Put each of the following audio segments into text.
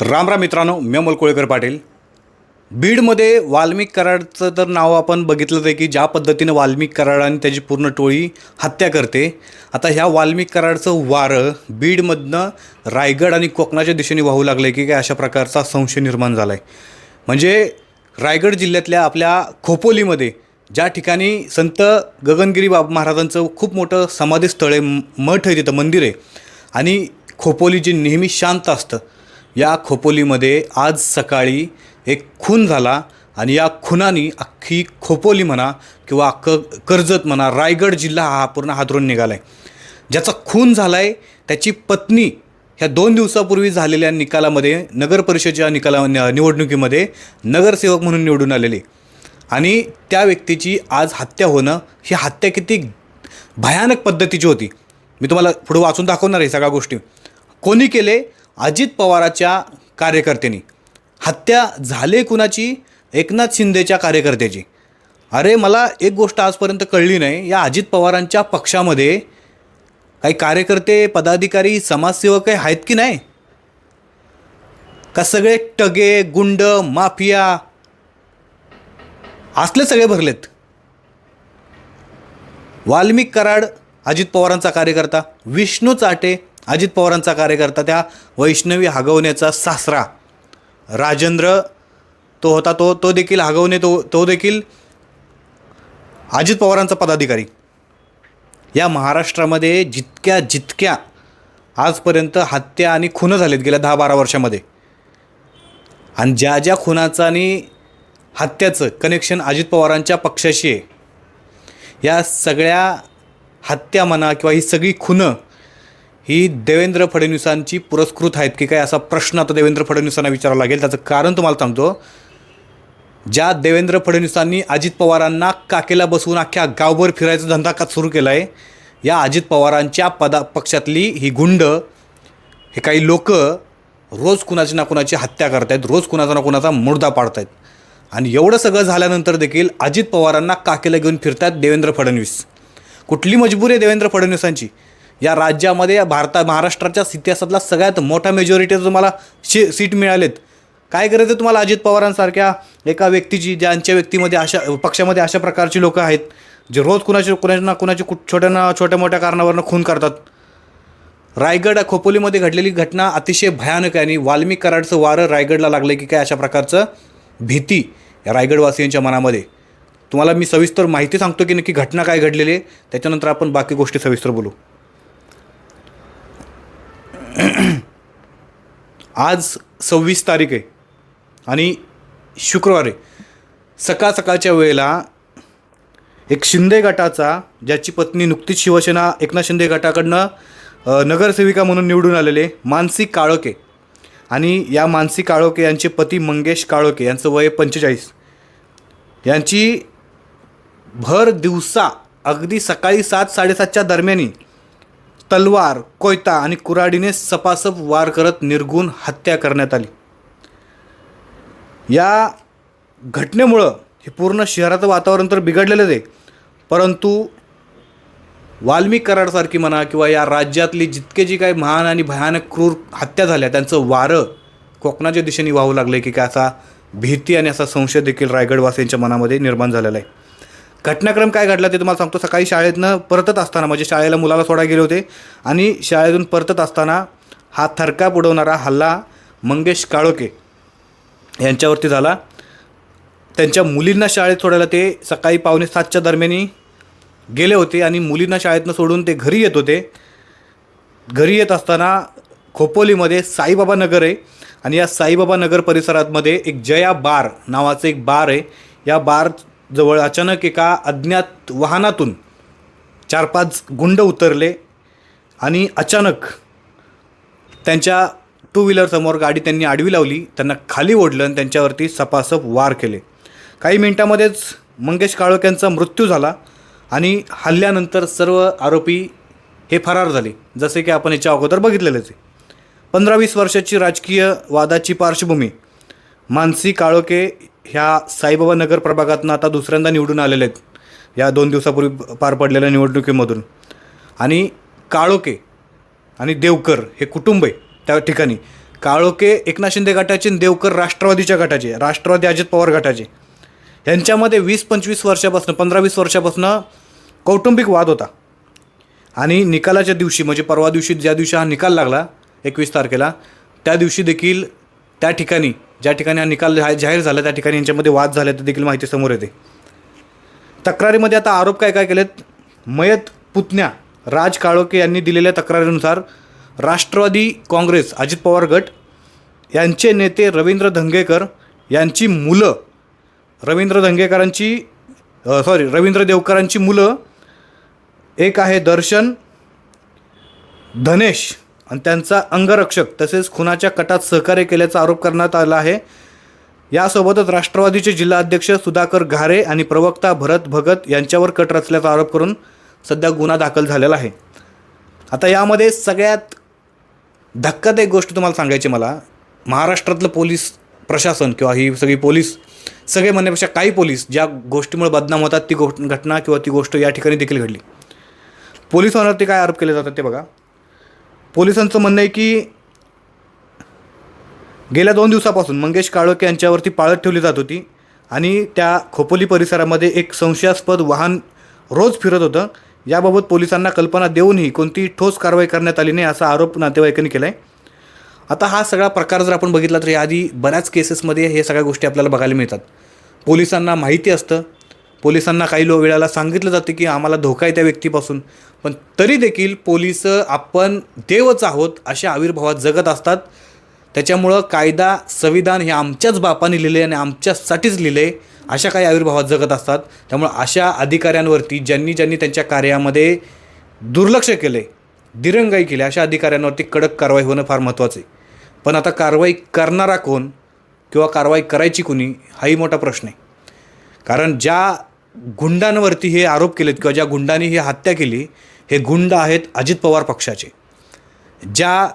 राम राम मित्रांनो मी अमोल कोळेकर पाटील. बीडमध्ये वाल्मिक कराडचं तर नाव आपण बघितलंच आहे की ज्या पद्धतीनं वाल्मिक कराड आणि त्याची पूर्ण टोळी हत्या करते आता ह्या वाल्मिक कराडचं वारं बीडमधनं रायगड आणि कोकणाच्या दिशेने वाहू लागलं आहे की काय अशा प्रकारचा संशय निर्माण झाला आहे म्हणजे रायगड जिल्ह्यातल्या आपल्या खोपोलीमध्ये ज्या ठिकाणी संत गगनगिरी बाब महाराजांचं खूप मोठं समाधीस्थळ आहे मठ आहे तिथं मंदिर आहे. आणि खोपोली जे नेहमी शांत असतं या खोपोलीमध्ये आज सकाळी एक खून झाला आणि या खुनानी अख्खी खोपोली म्हणा किंवा अख्खं कर्जत म्हणा रायगड जिल्हा हा पूर्ण हादरून निघाला आहे ज्याचा खून झाला आहे त्याची पत्नी ह्या दोन दिवसापूर्वी झालेल्या निकालामध्ये नगर परिषदेच्या निकाला निवडणुकीमध्ये नगरसेवक म्हणून निवडून आलेले. आणि त्या व्यक्तीची आज हत्या होणं ही हत्या किती भयानक पद्धतीची होती. मी तुम्हाला पुढे वाचून दाखवणार आहे सगळ्या गोष्टी. कोणी केले? अजित पवाराच्या कार्यकर्त्यांनी. हत्या झाले कुणाची? एकनाथ शिंदेच्या कार्यकर्त्याची. अरे मला एक गोष्ट आजपर्यंत कळली नाही. या अजित पवारांच्या पक्षामध्ये काही कार्यकर्ते पदाधिकारी समाजसेवक काही आहेत की नाही? का सगळे टगे गुंड माफिया असले सगळे भरलेत? वाल्मिक कराड अजित पवारांचा कार्यकर्ता विष्णू चाटे अजित पवारांचा कार्यकर्ता त्या वैष्णवी हगवण्याचा सासरा. राजेंद्र तो होता तो तो देखील हगवणे तो तो देखील अजित पवारांचा पदाधिकारी. या महाराष्ट्रामध्ये जितक्या जितक्या आजपर्यंत हत्या आणि खुनं झालेत गेल्या दहा बारा वर्षामध्ये आणि ज्या ज्या खुनाचं आणि हत्याचं कनेक्शन अजित पवारांच्या पक्षाशी आहे या सगळ्या हत्या म्हणा किंवा ही सगळी खुनं ही देवेंद्र फडणवीसांची पुरस्कृत आहेत की काय असा प्रश्न आता देवेंद्र फडणवीसांना विचारावा लागेल. त्याचं कारण तुम्हाला सांगतो. ज्या देवेंद्र फडणवीसांनी अजित पवारांना काकेला बसवून अख्ख्या गावभर फिरायचा धंदा का सुरू केला आहे या अजित पवारांच्या पदा पक्षातली ही गुंड हे काही लोक रोज कुणाची ना कुणाची हत्या करतायत रोज कुणाचा ना कुणाचा मुर्दा पाडतायत. आणि एवढं सगळं झाल्यानंतर देखील अजित पवारांना काकेला घेऊन फिरतात देवेंद्र फडणवीस. कुठली मजबूरी आहे देवेंद्र फडणवीसांची? या राज्यामध्ये या भारता महाराष्ट्राच्या इतिहासातला सगळ्यात मोठा मेजॉरिटी तुम्हाला शे सीट मिळालेत. काय करायचं तुम्हाला अजित पवारांसारख्या एका व्यक्तीची ज्यांच्या व्यक्तीमध्ये अशा पक्षामध्ये अशा प्रकारची लोकं आहेत जे रोज कुणाची कुणाच्या ना कुणाची कुठ छोट्या ना छोट्या मोठ्या कारणावरनं खून करतात? रायगड खोपोलीमध्ये घडलेली घटना अतिशय भयानक आहे आणि वाल्मिक कराडचं वारं रायगडला लागलं की काय अशा प्रकारचं भीती रायगडवासियांच्या मनामध्ये. तुम्हाला मी सविस्तर माहिती सांगतो की नक्की घटना काय घडलेली आहे त्याच्यानंतर आपण बाकी गोष्टी सविस्तर बोलू. आज सव्वीस तारीख आहे आणि शुक्रवार आहे. सकाळ सकाळच्या वेळेला एक शिंदे गटाचा ज्याची पत्नी नुकतीच शिवसेना एकनाथ शिंदे गटाकडनं नगरसेविका म्हणून निवडून आलेले मानसी काळोके आणि या मानसी काळोके यांचे पती मंगेश काळोके यांचं वय पंचेचाळीस. यांची भर दिवसा अगदी सकाळी सात साडेसातच्या दरम्यानी तलवार कोयता आणि कुऱ्हाडीने सपासप वार करत निर्गुण हत्या करण्यात आली. या घटनेमुळं हे पूर्ण शहराचं वातावरण तर बिघडलेलंच आहे. परंतु वाल्मिक कराडसारखी म्हणा किंवा या राज्यातली जितके जी काही महान आणि भयानक क्रूर हत्या झाल्या त्यांचं वारं कोकणाच्या दिशेने वाहू लागलं की काय असा भीती आणि असा संशय देखील रायगडवासियांच्या मनामध्ये निर्माण झालेला आहे. घटनाक्रम काय घडला ते तुम्हाला सांगतो. सकाळी शाळेतनं परतत असताना म्हणजे शाळेला मुलाला सोडा गेले होते आणि शाळेतून परतत असताना हा थरकाप उडवणारा हल्ला मंगेश काळोके यांच्यावरती झाला. त्यांच्या मुलींना शाळेत सोडायला ते सकाळी पावणे सातच्या दरम्यानी गेले होते आणि मुलींना शाळेतनं सोडून ते घरी येत होते. घरी येत असताना खोपोलीमध्ये साईबाबा नगर आहे आणि या साईबाबा नगर परिसरातमध्ये एक जया बार नावाचं एक बार आहे. या बार जवळ अचानक एका अज्ञात वाहनातून चार पाच गुंड उतरले आणि अचानक त्यांच्या टू व्हीलरसमोर गाडी त्यांनी आडवी लावली त्यांना खाली ओढलं आणि त्यांच्यावरती सपासप वार केले. काही मिनिटामध्येच मंगेश काळोख यांचा मृत्यू झाला आणि हल्ल्यानंतर सर्व आरोपी हे फरार झाले जसे की आपण याच्या अगोदर बघितलेलेच आहे. पंधरा वीस वर्षाची राजकीय वादाची पार्श्वभूमी मानसी काळोके ह्या साईबाबा नगर प्रभागातनं आता दुसऱ्यांदा निवडून आलेले आहेत. या दोन दिवसापूर्वी पार पडलेल्या निवडणुकीमधून. आणि काळोके आणि देवकर हे कुटुंब आहे त्या ठिकाणी. काळोखे एकनाथ शिंदे गटाचे आणि देवकर राष्ट्रवादीच्या गटाचे राष्ट्रवादी अजित पवार गटाचे. यांच्यामध्ये वीस पंचवीस वर्षापासून पंधरा वीस वर्षापासून कौटुंबिक वाद होता. आणि निकालाच्या दिवशी म्हणजे परवा दिवशी ज्या दिवशी हा निकाल लागला एकवीस तारखेला त्या दिवशी देखील त्या ठिकाणी ज्या ठिकाणी हा निकाल जाहीर झाला त्या ठिकाणी यांच्यामध्ये वाद झाल्याचं देखील माहिती समोर येते. तक्रारीमध्ये आता आरोप काय काय केलेत? मयत पुतण्या राज काळोखे यांनी दिलेल्या तक्रारीनुसार राष्ट्रवादी काँग्रेस अजित पवार गट यांचे नेते रवींद्र धंगेकर यांची मुलं रवींद्र धंगेकरांची सॉरी रवींद्र देवकरांची मुलं एक आहे दर्शन धनेश आणि त्यांचा अंगरक्षक तसेच खुनाच्या कटात सहकार्य केल्याचा आरोप करण्यात आला आहे. यासोबतच राष्ट्रवादीचे जिल्हाध्यक्ष सुधाकर घारे आणि प्रवक्ता भरत भगत यांच्यावर कट रचल्याचा आरोप करून सध्या गुन्हा दाखल झालेला आहे. आता यामध्ये सगळ्यात धक्कादायक गोष्ट तुम्हाला सांगायची मला महाराष्ट्रातलं पोलीस प्रशासन किंवा ही सगळी पोलीस सगळे म्हणण्यापेक्षा काही पोलीस ज्या गोष्टीमुळे बदनाम होतात ती गोष्ट घटना किंवा ती गोष्ट या ठिकाणी देखील घडली. पोलिसांवरती काय आरोप केले जातात ते बघा. पोलिसांचं म्हणणं आहे की गेल्या दोन दिवसापासून मंगेश काळोखे यांच्यावरती पाळत ठेवली जात होती आणि त्या खोपोली परिसरामध्ये एक संशयास्पद वाहन रोज फिरत होतं. याबाबत पोलिसांना कल्पना देऊनही कोणतीही ठोस कारवाई करण्यात आली नाही असा आरोप नातेवाईकांनी केला आहे आता हा सगळा प्रकार जर आपण बघितला तर याआधी बऱ्याच केसेसमध्ये हे सगळ्या गोष्टी आपल्याला बघायला मिळतात. पोलिसांना माहिती असतं पोलिसांना काही लो वेळाला सांगितलं जातं की आम्हाला धोका आहे त्या व्यक्तीपासून. पण तरी देखील पोलीस आपण देवच आहोत अशा आविर्भावात जगत असतात. त्याच्यामुळं कायदा संविधान हे आमच्याच बापाने लिहिले आणि आमच्यासाठीच लिहिले अशा काही आविर्भावात जगत असतात. त्यामुळं अशा अधिकाऱ्यांवरती ज्यांनी ज्यांनी त्यांच्या कार्यामध्ये दुर्लक्ष केले दिरंगाई केली अशा अधिकाऱ्यांवरती कडक कारवाई होणं फार महत्त्वाचं आहे. पण आता कारवाई करणारा कोण किंवा कारवाई करायची कोणी हाही मोठा प्रश्न आहे. कारण ज्या गुंडांवरती हे आरोप केलेत किंवा ज्या गुंडांनी ही हत्या केली हे गुंड आहेत अजित पवार पक्षाचे. ज्या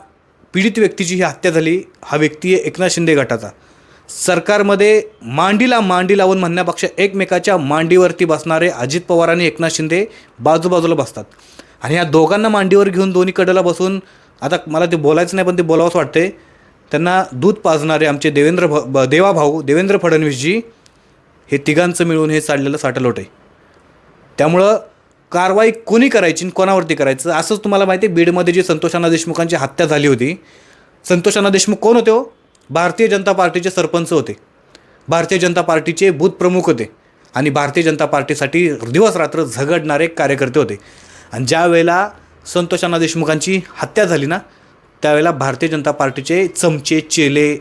पीडित व्यक्तीची ही हत्या झाली हा व्यक्ती आहे एकनाथ शिंदे गटाचा. सरकारमध्ये मांडीला मांडी लावून म्हणण्यापेक्षा एकमेकाच्या मांडीवरती बसणारे अजित पवार आणि एकनाथ शिंदे बाजूबाजूला बसतात. आणि या दोघांना मांडीवर घेऊन दोन्ही कडेला बसून आता मला ते बोलायचं नाही पण ते बोलावंच वाटते त्यांना दूध पाजणारे आमचे देवेंद्र भ ब- देवाभाऊ देवेंद्र फडणवीसजी हे तिघांचं मिळून हे चाललेलं साठलोट आहे. त्यामुळं कारवाई कोणी करायची आणि कोणावरती करायचं असंच तुम्हाला माहिती आहे बीडमध्ये जी संतोषाना देशमुखांची हत्या झाली होती संतोषाना देशमुख कोण होते हो? भारतीय जनता पार्टीचे सरपंच होते. भारतीय जनता पार्टीचे बूथ प्रमुख होते. आणि भारतीय जनता पार्टीसाठी दिवस रात्र झगडणारे कार्यकर्ते होते. आणि ज्या वेळेला संतोषाना देशमुखांची हत्या झाली ना त्यावेळेला भारतीय जनता पार्टीचे चमचे चेले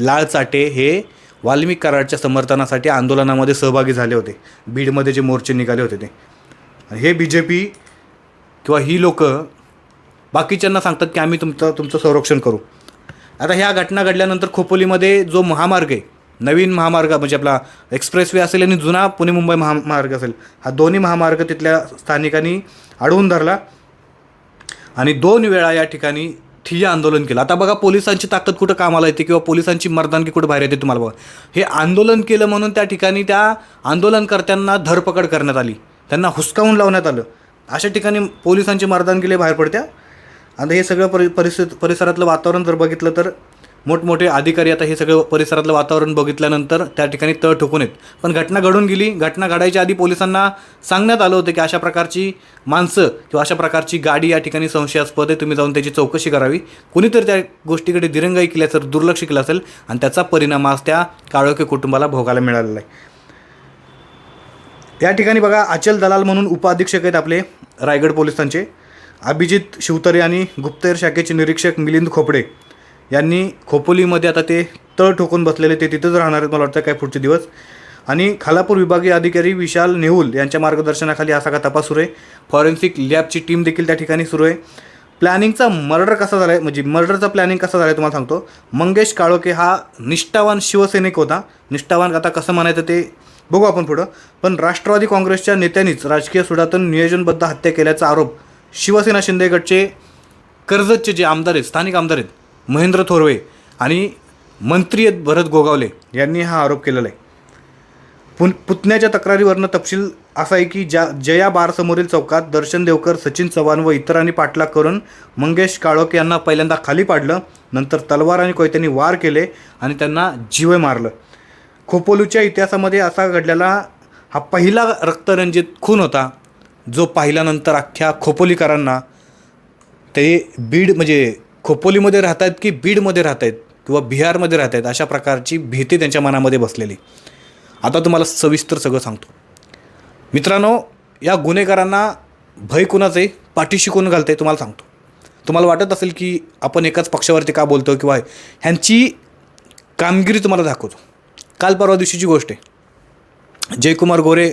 लाळचाटे हे वाल्मिक कराडच्या समर्थनासाठी आंदोलनामध्ये सहभागी झाले होते. बीडमध्ये जे मोर्चे निघाले होते ते. हे बी जे पी किंवा ही लोक बाकीच्यांना सांगतात की आम्ही तुमचं तुमचं संरक्षण करू. आता ह्या घटना घडल्यानंतर खोपोलीमध्ये जो महामार्ग आहे नवीन महामार्ग म्हणजे आपला एक्सप्रेसवे असेल आणि जुना पुणे मुंबई महामार्ग असेल हा दोन्ही महामार्ग तिथल्या स्थानिकांनी अडवून धरला. आणि दोन वेळा या ठिकाणी ठिय्या आंदोलन केलं. आता बघा पोलिसांची ताकद कुठं कामाला येते किंवा पोलिसांची मर्दानगी कुठं बाहेर येते तुम्हाला बघा. हे आंदोलन केलं म्हणून त्या ठिकाणी त्या आंदोलनकर्त्यांना धरपकड करण्यात आली. त्यांना हुसकावून लावण्यात आलं. अशा ठिकाणी पोलिसांची मर्दानगीले बाहेर पडत्या. आता हे सगळं परि परिस्थिती परिसरातलं वातावरण जर बघितलं तर मोठमोठे अधिकारी आता हे सगळं परिसरातलं वातावरण बघितल्यानंतर त्या ठिकाणी तळ ठोकून येत पण घटना घडून गेली. घटना घडायच्या आधी पोलिसांना सांगण्यात आलं होतं की अशा प्रकारची माणसं किंवा अशा प्रकारची गाडी या ठिकाणी संशयास्पद आहे. तुम्ही जाऊन त्याची चौकशी करावी. कुणीतरी त्या गोष्टीकडे दिरंगाई केली असेल दुर्लक्ष केलं असेल आणि त्याचा परिणाम आज त्या काळोखे कुटुंबाला भोगायला मिळालेला आहे. या ठिकाणी बघा अचल दलाल म्हणून उपअधीक्षक आहेत आपले रायगड पोलिसांचे. अभिजित शिवतरे आणि गुप्तहेर शाखेचे निरीक्षक मिलिंद खोपडे. यांनी खोपोलीमध्ये आता ते तळ ठोकून बसलेले ते तिथंच राहणार आहेत मला वाटतं काय पुढचे दिवस. आणि खालापूर विभागीय अधिकारी विशाल नेहुल यांच्या मार्गदर्शनाखाली हा सगळा तपास सुरू आहे. फॉरेन्सिक लॅबची टीम देखील त्या ठिकाणी सुरू आहे. प्लॅनिंगचा मर्डर कसा झाला आहे म्हणजे मर्डरचा प्लॅनिंग कसा झाला आहे तुम्हाला सांगतो. मंगेश काळोके हा निष्ठावान शिवसैनिक होता. निष्ठावान आता कसं म्हणायचं ते बघू आपण पुढं. पण राष्ट्रवादी काँग्रेसच्या नेत्यांनीच राजकीय सुडातून नियोजनबद्ध हत्या केल्याचा आरोप शिवसेना शिंदे गटचे कर्जतचे जे आमदार आहेत स्थानिक आमदार आहेत महेंद्र थोरवे आणि मंत्री भरत गोगावले यांनी हा आरोप केलेला आहे. पुन पुतण्याच्या तक्रारीवरनं तपशील असा आहे की ज्या जया बारसमोरील चौकात दर्शन देवकर सचिन चव्हाण व इतरांनी पाठलाग करून मंगेश काळोख यांना पहिल्यांदा खाली पाडलं नंतर तलवार आणि कोयत्यांनी वार केले आणि त्यांना जीवे मारलं. खोपोलूच्या इतिहासामध्ये असा घडलेला हा पहिला रक्तरंजित खून होता जो पाहिल्यानंतर अख्ख्या खोपोलीकरांना ते बीड म्हणजे खोपोलीमध्ये राहत आहेत की बीडमध्ये राहत आहेत किंवा बिहारमध्ये राहत आहेत अशा प्रकारची भीती त्यांच्या मनामध्ये बसलेली. आता तुम्हाला सविस्तर सगळं सांगतो. मित्रांनो या गुन्हेगारांना भय कुणाचं आहे पाठीशी कोण घालते तुम्हाला सांगतो. तुम्हाला वाटत असेल की आपण एकाच पक्षावरती का बोलतो किंवा ह्यांची कामगिरी तुम्हाला दाखवतो. काल परवा दिवशीची गोष्ट आहे. जयकुमार गोरे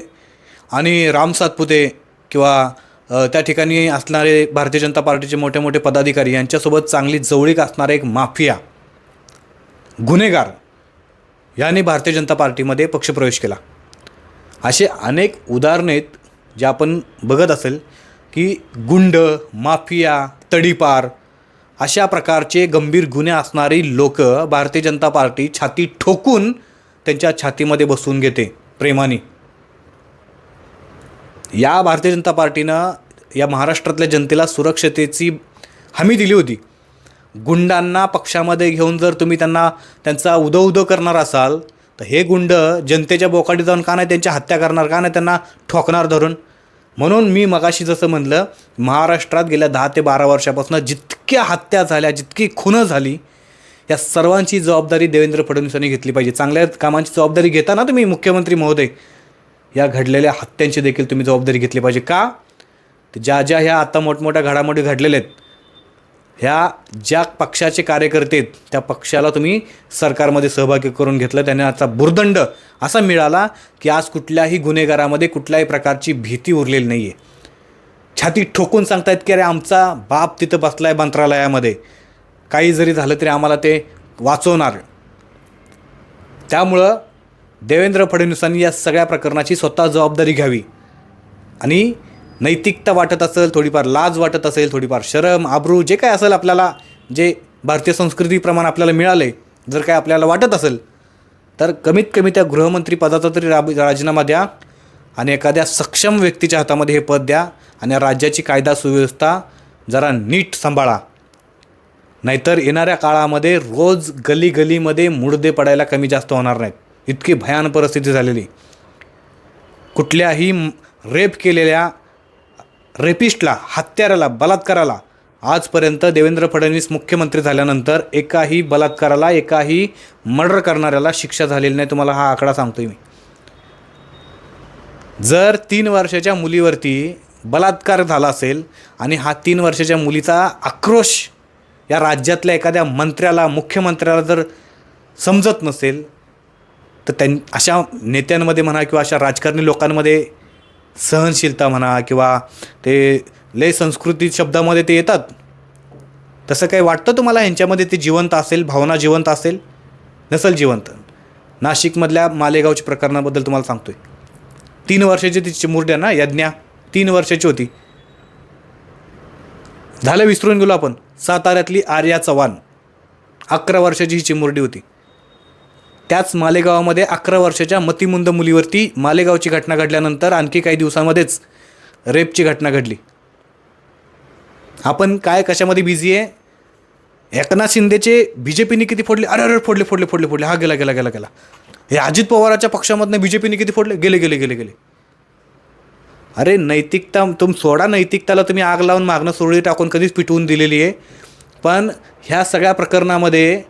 आणि राम सातपुते किंवा त्या ठिकाणी असणारे भारतीय जनता पार्टीचे मोठे मोठे पदाधिकारी यांच्यासोबत चांगली जवळीक असणारा एक माफिया गुन्हेगार याने भारतीय जनता पार्टीमध्ये पक्षप्रवेश केला. असे अनेक उदाहरणे आहेत जे आपण बघत असेल की गुंड माफिया तडीपार अशा प्रकारचे गंभीर गुन्हे असणारी लोक भारतीय जनता पार्टी छाती ठोकून त्यांच्या छातीमध्ये बसवून घेते प्रेमाने. या भारतीय जनता पार्टीनं या महाराष्ट्रातल्या जनतेला सुरक्षतेची हमी दिली होती. गुंडांना पक्षामध्ये घेऊन जर तुम्ही त्यांना त्यांचा उदो उदो करणार असाल तर हे गुंड जनतेच्या बोकाडी जाऊन का नाही त्यांच्या हत्या करणार का नाही त्यांना ठोकणार धरून? म्हणून मी मगाशी जसं म्हणलं महाराष्ट्रात गेल्या दहा ते बारा वर्षापासून जितक्या हत्या झाल्या जितकी खुनं झाली या सर्वांची जबाबदारी देवेंद्र फडणवीसांनी घेतली पाहिजे. चांगल्या कामांची जबाबदारी घेताना तुम्ही मुख्यमंत्री महोदय या घडलेल्या हत्यांची देखील तुम्ही जबाबदारी घेतली पाहिजे. का? ज्या ज्या ह्या आता मोठमोठ्या घडामोडी घडलेल्या आहेत ह्या ज्या पक्षाचे कार्यकर्ते आहेत त्या पक्षाला तुम्ही सरकारमध्ये सहभागी करून घेतलं त्यांना आजचा भुर्दंड असा मिळाला की आज कुठल्याही गुन्हेगारामध्ये कुठल्याही प्रकारची भीती उरलेली नाही आहे छाती ठोकून सांगतायत की अरे आमचा बाप तिथं बसला आहे मंत्रालयामध्ये. काही जरी झालं तरी आम्हाला ते वाचवणार. त्यामुळं देवेंद्र फडणवीसांनी या सगळ्या प्रकरणाची स्वतः जबाबदारी घ्यावी. आणि नैतिकता वाटत असेल थोडीफार लाज वाटत असेल थोडीफार शरम आबरू जे काय असेल आपल्याला जे भारतीय संस्कृतीप्रमाणे आपल्याला मिळाले जर काय आपल्याला वाटत असेल तर कमीत कमी त्या गृहमंत्री पदाचा तरी राब राजीनामा द्या आणि एखाद्या सक्षम व्यक्तीच्या हातामध्ये हे पद द्या आणि राज्याची कायदा सुव्यवस्था जरा नीट सांभाळा. नाहीतर येणाऱ्या काळामध्ये रोज गली गलीमध्ये मुडदे पडायला कमी जास्त होणार नाहीत. इतकी भयान परिस्थिती झालेली. कुठल्याही रेप केलेल्या रेपिस्टला हत्याराला बलात्काराला. आजपर्यंत देवेंद्र फडणवीस मुख्यमंत्री झाल्यानंतर एकाही बलात्काराला एकाही मर्डर करणाऱ्याला शिक्षा झालेली नाही तुम्हाला हा आकडा सांगतोय मी. जर तीन वर्षाच्या मुलीवरती बलात्कार झाला असेल आणि हा तीन वर्षाच्या मुलीचा आक्रोश या राज्यातल्या एखाद्या मंत्र्याला मुख्यमंत्र्याला जर समजत नसेल तर त्यां अशा नेत्यांमध्ये म्हणा किंवा अशा राजकारणी लोकांमध्ये सहनशीलता म्हणा किंवा ते लय संस्कृती शब्दामध्ये ते येतात. तसं काही वाटतं तुम्हाला ह्यांच्यामध्ये ते जिवंत असेल भावना जिवंत असेल? नसेल जिवंत. नाशिकमधल्या मालेगावच्या प्रकरणाबद्दल तुम्हाला सांगतोय. तीन वर्षाची ती चिमुरड्या ना यज्ञा? तीन वर्षाची होती. झालं विसरून गेलो आपण. साताऱ्यातली आर्या चव्हाण. अकरा वर्षाची ही चिमुरडी होती. त्याच मालेगावामध्ये अकरा वर्षाच्या मतिमुंद मुलीवरती मालेगावची घटना घडल्यानंतर आणखी काही दिवसांमध्येच रेपची घटना घडली. आपण काय कशामध्ये बिझी आहे? एकनाथ शिंदेचे बी जे पीने किती फोडले? अरे अरे फोडले फोडले फोडले फोडले. हा गेला गेला गेला गेला. हे अजित पवाराच्या पक्षामधनं बी जे पीने किती फोडले? गेले गेले गेले गेले. अरे नैतिकता तुम सोडा नैतिकताला तुम्ही आग लावून मागणं सोडली टाकून कधीच पिटवून दिलेली आहे. पण ह्या सगळ्या प्रकरणामध्ये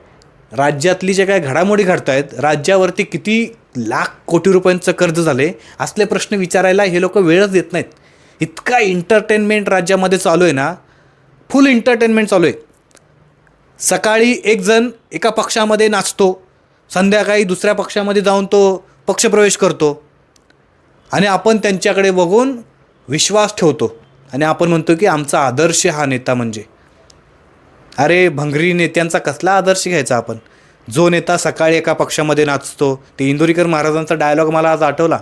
राज्यातली जे काय घडामोडी घडत आहेत राज्यावरती किती लाख कोटी रुपयांचं कर्ज झाले असले प्रश्न विचारायला हे लोक वेळच देत नाहीत. इतका एंटरटेनमेंट राज्यामध्ये चालू आहे ना फुल एंटरटेनमेंट चालू आहे. सकाळी एक जण एका पक्षामध्ये नाचतो संध्याकाळी दुसऱ्या पक्षामध्ये जाऊन तो पक्षप्रवेश करतो. आणि आपण त्यांच्याकडे बघून विश्वास ठेवतो. आणि आपण म्हणतो की आमचा आदर्श हा नेता म्हणजे. अरे भंगरी नेत्यांचा कसला आदर्श घ्यायचा आपण? जो नेता सकाळी एका पक्षामध्ये नाचतो ते इंदुरीकर महाराजांचा डायलॉग मला आज आठवला.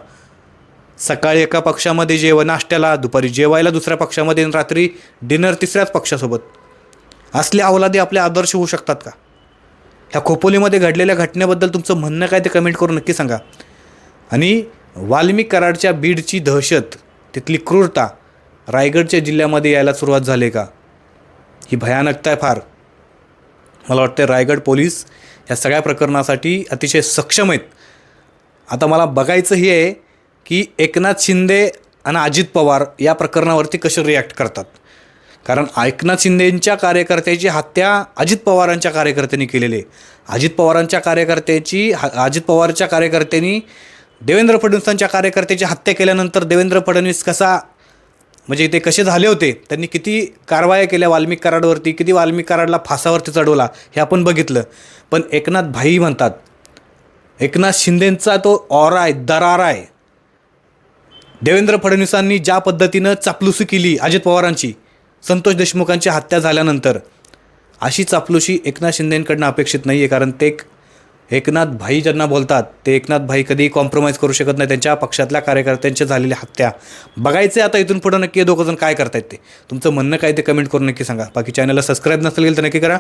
सकाळी एका पक्षामध्ये जेवण नाश्त्याला दुपारी जेवायला दुसऱ्या पक्षामध्ये रात्री डिनर तिसऱ्याच पक्षासोबत. असले अवलादी आपले आदर्श होऊ शकतात का? ह्या खोपोलीमध्ये घडलेल्या घटनेबद्दल तुमचं म्हणणं काय ते कमेंट करून नक्की सांगा. आणि वाल्मिक कराडच्या बीडची दहशत तिथली क्रूरता रायगडच्या जिल्ह्यामध्ये यायला सुरुवात झाली का? ही भयानकता आहे फार. मला वाटतं रायगड पोलीस या सगळ्या प्रकरणासाठी अतिशय सक्षम आहेत. आता मला बघायचं हे आहे की एकनाथ शिंदे आणि अजित पवार या प्रकरणावरती कसे रिॲक्ट करतात. कारण एकनाथ शिंदेंच्या कार्यकर्त्याची हत्या अजित पवारांच्या कार्यकर्त्यांनी केलेली आहे. अजित पवारांच्या कार्यकर्त्याची ह- अजित पवारच्या कार्यकर्त्यांनी देवेंद्र फडणवीसांच्या कार्यकर्त्याची हत्या केल्यानंतर देवेंद्र फडणवीस कसा म्हणजे ते कसे झाले होते त्यांनी किती कारवाया केल्या वाल्मिक कराडवरती किती वाल्मिक कराडला फासावरती चढवला हे आपण बघितलं. पण एकनाथ भाई म्हणतात एकनाथ शिंदेंचा तो ऑरा आहे दरारा आहे. देवेंद्र फडणवीसांनी ज्या पद्धतीनं चापलुसी केली अजित पवारांची संतोष देशमुखांची हत्या झाल्यानंतर अशी चापलुशी एकनाथ शिंदेंकडनं अपेक्षित नाही आहे कारण ते एक एकनाथ भाई ज्यांना बोलतात ते एकनाथ भाई कधीही कॉम्प्रोमाइज करू शकत नाही. त्यांच्या पक्षातल्या कार्यकर्त्यांच्या झालेल्या हत्या. बघायचे आता इथून पुढं नक्की हे दोघं जण काय करतायत ते. तुमचं म्हणणं काय ते कमेंट करून नक्की सांगा. बाकी चॅनलला सबस्क्राईब नसेल गेलं तर नक्की करा.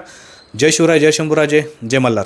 जय शिवराय जय शंभूराजे जय मल्हार.